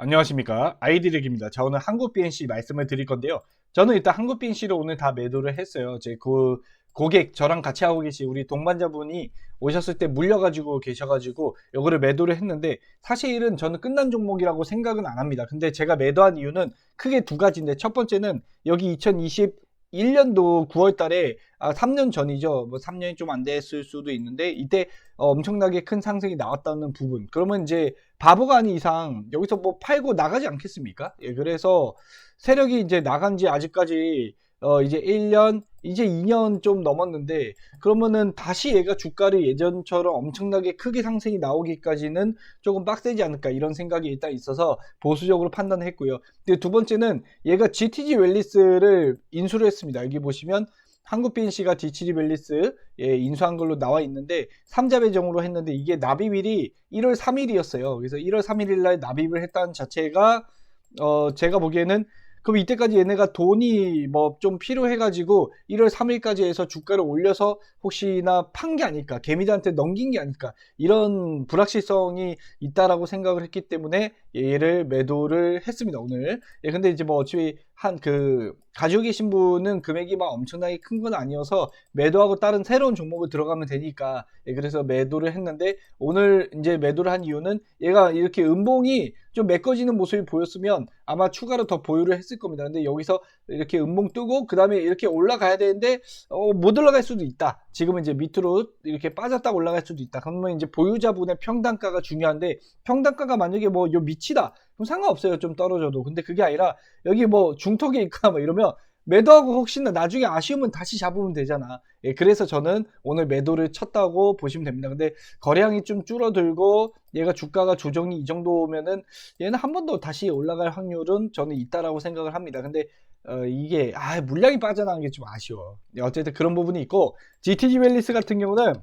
안녕하십니까 아이디렉입니다. 자 오늘 한국 BNC 말씀을 드릴 건데요. 저는 일단 한국 BNC를 오늘 다 매도를 했어요. 제 그 고객 저랑 같이 하고 계신 우리 동반자분이 오셨을 때 물려가지고 계셔가지고 이거를 매도를 했는데 사실은 저는 끝난 종목이라고 생각은 안 합니다. 근데 제가 매도한 이유는 크게 두 가지인데 첫 번째는 여기 2021년도 9월 달에 아, 3년 전이죠. 뭐 3년이 좀 안 됐을 수도 있는데 이때 어, 엄청나게 큰 상승이 나왔다는 부분. 그러면 이제 바보가 아닌 이상 여기서 뭐 팔고 나가지 않겠습니까? 예, 그래서 세력이 이제 나간 지 아직까지 어, 이제 1년, 이제 2년 좀 넘었는데, 그러면은 다시 얘가 주가를 예전처럼 엄청나게 크게 상승이 나오기까지는 조금 빡세지 않을까, 이런 생각이 일단 있어서 보수적으로 판단했고요. 근데 두 번째는 얘가 GTG 웰리스를 인수를 했습니다. 여기 보시면 한국 BNC가 GTG 웰리스 예, 인수한 걸로 나와 있는데 3자 배정으로 했는데 이게 납입일이 1월 3일이었어요. 그래서 1월 3일 날 납입을 했다는 자체가 어, 제가 보기에는 그럼 이때까지 얘네가 돈이 뭐 좀 필요해가지고 1월 3일까지 해서 주가를 올려서 혹시나 판 게 아닐까, 개미들한테 넘긴 게 아닐까, 이런 불확실성이 있다라고 생각을 했기 때문에 얘를 매도를 했습니다, 오늘. 예, 근데 이제 뭐 어차피 한 그, 가지고 계신 분은 금액이 막 엄청나게 큰 건 아니어서 매도하고 다른 새로운 종목을 들어가면 되니까, 예, 그래서 매도를 했는데 오늘 이제 매도를 한 이유는 얘가 이렇게 음봉이 좀 메꿔지는 모습이 보였으면 아마 추가로 더 보유를 했을 겁니다. 근데 여기서 이렇게 음봉 뜨고 그 다음에 이렇게 올라가야 되는데 어, 못 올라갈 수도 있다. 지금은 이제 밑으로 이렇게 빠졌다 올라갈 수도 있다. 그러면 이제 보유자분의 평단가가 중요한데 평단가가 만약에 뭐요 밑 이다. 그럼 상관없어요. 좀 떨어져도. 근데 그게 아니라 여기 뭐 중턱에 있거나 뭐 이러면 매도하고 혹시나 나중에 아쉬우면 다시 잡으면 되잖아. 예, 그래서 저는 오늘 매도를 쳤다고 보시면 됩니다. 근데 거래량이 좀 줄어들고 얘가 주가가 조정이 이 정도면은 얘는 한 번 더 다시 올라갈 확률은 저는 있다라고 생각을 합니다. 근데 어, 이게 아 물량이 빠져나간 게 좀 아쉬워. 네, 어쨌든 그런 부분이 있고 GTG 웰리스 같은 경우는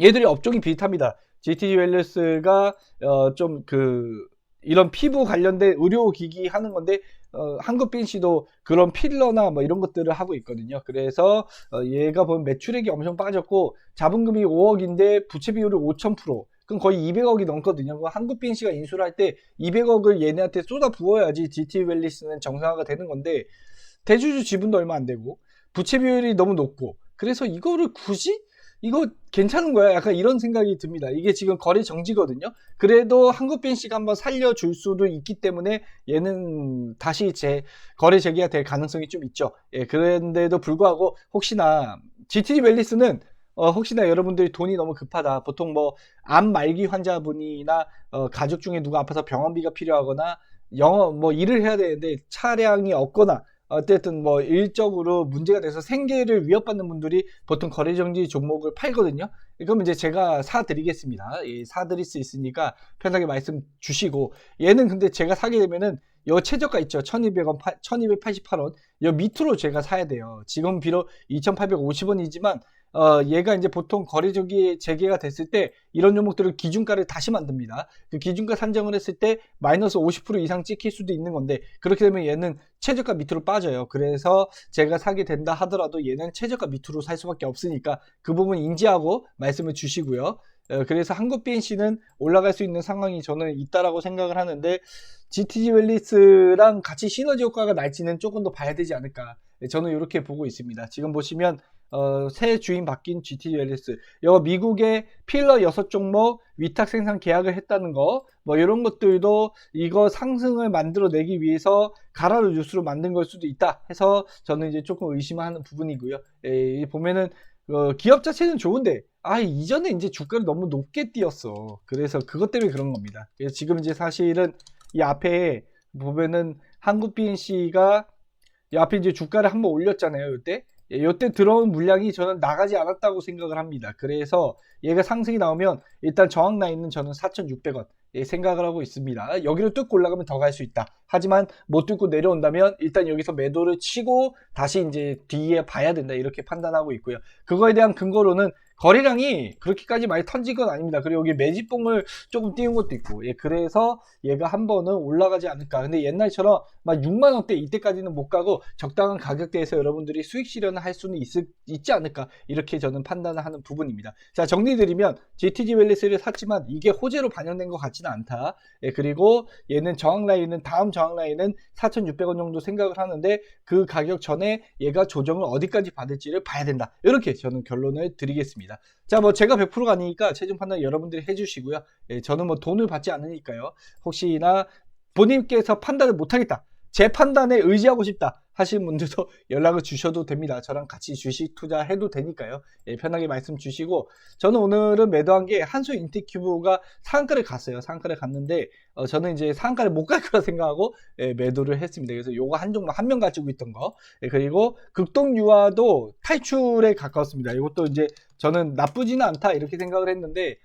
얘들이 업종이 비슷합니다. GTG 웰리스가 어, 좀그 이런 피부 관련된 의료기기 하는 건데 어, 한국 BNC도 그런 필러나 뭐 이런 것들을 하고 있거든요. 그래서 어, 얘가 보면 매출액이 엄청 빠졌고 자본금이 5억인데 부채 비율이 5,000%. 그럼 거의 200억이 넘거든요. 그럼 한국 BNC가 인수를 할 때 200억을 얘네한테 쏟아 부어야지 GT 웰리스는 정상화가 되는 건데 대주주 지분도 얼마 안 되고 부채 비율이 너무 높고 그래서 이거를 굳이 이거 괜찮은 거야? 약간 이런 생각이 듭니다. 이게 지금 거래 정지거든요. 그래도 한국 BNC가 한번 살려줄 수도 있기 때문에 얘는 다시 재 거래 재개가 될 가능성이 좀 있죠. 예, 그런데도 불구하고 혹시나 GT 웰리스는 어, 혹시나 여러분들이 돈이 너무 급하다. 보통 뭐, 암 말기 환자분이나, 어, 가족 중에 누가 아파서 병원비가 필요하거나, 영어, 뭐, 일을 해야 되는데 차량이 없거나, 어쨌든 뭐, 일적으로 문제가 돼서 생계를 위협받는 분들이 보통 거래정지 종목을 팔거든요. 그러면 이제 제가 사드리겠습니다. 예, 사드릴 수 있으니까 편하게 말씀 주시고, 얘는 근데 제가 사게 되면은, 요 최저가 있죠. 1200원, 1288원. 요 밑으로 제가 사야 돼요. 지금 비록 2850원이지만, 어, 얘가 이제 보통 거래적이 재개가 됐을 때 이런 종목들을 기준가를 다시 만듭니다. 그 기준가 산정을 했을 때 마이너스 50% 이상 찍힐 수도 있는 건데 그렇게 되면 얘는 최저가 밑으로 빠져요. 그래서 제가 사게 된다 하더라도 얘는 최저가 밑으로 살 수밖에 없으니까 그 부분 인지하고 말씀을 주시고요. 어, 그래서 한국 BNC는 올라갈 수 있는 상황이 저는 있다라고 생각을 하는데 GTG 웰리스랑 같이 시너지 효과가 날지는 조금 더 봐야 되지 않을까. 네, 저는 이렇게 보고 있습니다. 지금 보시면 어, 새 주인 바뀐 GT 웰리스. 여 미국의 필러 6종목 위탁 생산 계약을 했다는 거, 뭐 이런 것들도 이거 상승을 만들어내기 위해서 가라로 뉴스로 만든 걸 수도 있다 해서 저는 이제 조금 의심하는 부분이고요. 에, 보면은 어, 기업 자체는 좋은데 아 이전에 이제 주가를 너무 높게 띄었어. 그래서 그것 때문에 그런 겁니다. 그래서 지금 이제 사실은 이 앞에 보면은 한국 BNC가 이 앞에 이제 주가를 한번 올렸잖아요. 이때 이때 들어온 물량이 저는 나가지 않았다고 생각을 합니다. 그래서 얘가 상승이 나오면 일단 저항 라인은 저는 4,600원 예, 생각을 하고 있습니다. 여기를 뚫고 올라가면 더 갈 수 있다. 하지만 못 뚫고 내려온다면 일단 여기서 매도를 치고 다시 이제 뒤에 봐야 된다. 이렇게 판단하고 있고요. 그거에 대한 근거로는 거래량이 그렇게까지 많이 턴진 건 아닙니다. 그리고 여기 매집봉을 조금 띄운 것도 있고, 예, 그래서 얘가 한 번은 올라가지 않을까. 근데 옛날처럼 막 6만 원대 이때까지는 못 가고 적당한 가격대에서 여러분들이 수익 실현을 할 수는 있, 있지 않을까. 이렇게 저는 판단을 하는 부분입니다. 자, 정리드리면 GTG 웰리스를 샀지만 이게 호재로 반영된 것 같지는 않다. 예, 그리고 얘는 저항 라인은 다음 저항 라인은 4,600원 정도 생각을 하는데 그 가격 전에 얘가 조정을 어디까지 받을지를 봐야 된다. 이렇게 저는 결론을 드리겠습니다. 자, 뭐 제가 100%가 아니니까 최종 판단 여러분들이 해주시고요. 예, 저는 뭐 돈을 받지 않으니까요. 혹시나 본인께서 판단을 못하겠다. 제 판단에 의지하고 싶다 하시는 분들도 연락을 주셔도 됩니다. 저랑 같이 주식 투자해도 되니까요. 예, 편하게 말씀 주시고 저는 오늘은 매도한 게 한수 인티큐브가 상한가를 갔어요. 상한가를 갔는데 어, 저는 이제 상한가를 못 갈 거라 생각하고 예, 매도를 했습니다. 그래서 요거 한 종목 한 명 가지고 있던 거 예, 그리고 극동유화도 탈출에 가까웠습니다. 이것도 이제 저는 나쁘지는 않다 이렇게 생각을 했는데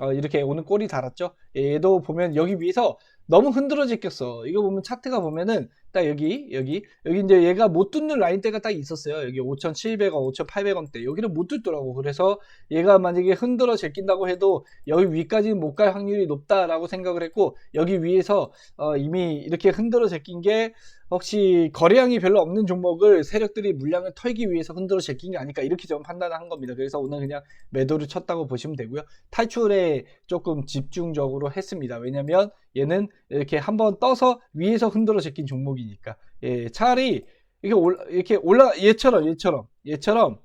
어, 이렇게 오늘 꼬리 달았죠. 예, 얘도 보면 여기 위에서 너무 흔들어져 꼈어. 이거 보면 차트가 보면은 딱 여기 여기 여기 이제 얘가 못 뚫는 라인대가 딱 있었어요. 여기 5,700원, 5,800원대 여기를 못 뚫더라고. 그래서 얘가 만약에 흔들어 제낀다고 해도 여기 위까지는 못 갈 확률이 높다라고 생각을 했고 여기 위에서 어, 이미 이렇게 흔들어 제낀 게 혹시 거래량이 별로 없는 종목을 세력들이 물량을 털기 위해서 흔들어 제낀 게 아닐까 이렇게 저는 판단을 한 겁니다. 그래서 오늘 그냥 매도를 쳤다고 보시면 되고요. 탈출에 조금 집중적으로 했습니다. 왜냐면 얘는 이렇게 한번 떠서 위에서 흔들어 제낀 종목이 니까 예, 차라리 이렇게 올라 이렇게 올라 얘처럼 얘처럼 얘처럼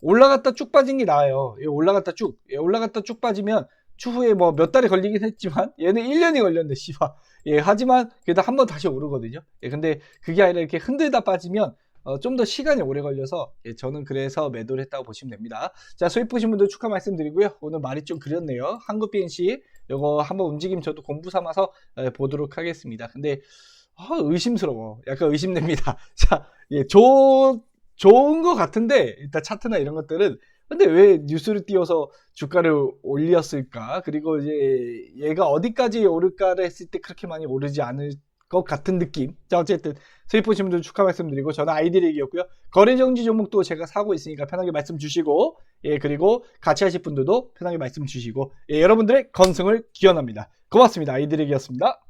올라갔다 쭉 빠진 게 나아요. 예, 올라갔다 쭉 예, 올라갔다 쭉 빠지면 추후에 뭐 몇 달이 걸리긴 했지만 얘는 1년이 걸렸네 씨발 예, 하지만 그래도 한 번 다시 오르거든요. 예, 근데 그게 아니라 이렇게 흔들다 빠지면 어, 좀 더 시간이 오래 걸려서 예, 저는 그래서 매도를 했다고 보시면 됩니다. 자, 수익 보신 분들 축하 말씀드리고요. 오늘 말이 좀 그렸네요. 한국 BNC 이거 한번 움직임 저도 공부 삼아서 예, 보도록 하겠습니다. 근데 아, 의심스러워. 약간 의심됩니다. 자, 예, 좋, 좋은 것 같은데 일단 차트나 이런 것들은 근데 왜 뉴스를 띄워서 주가를 올렸을까? 그리고 이제 얘가 어디까지 오를까를 했을 때 그렇게 많이 오르지 않을 것 같은 느낌. 자, 어쨌든 수익 보신 분들 축하 말씀드리고 저는 아이디렉이었고요. 거래 정지 종목도 제가 사고 있으니까 편하게 말씀 주시고 예, 그리고 같이 하실 분들도 편하게 말씀 주시고 예, 여러분들의 건승을 기원합니다. 고맙습니다. 아이디렉이었습니다.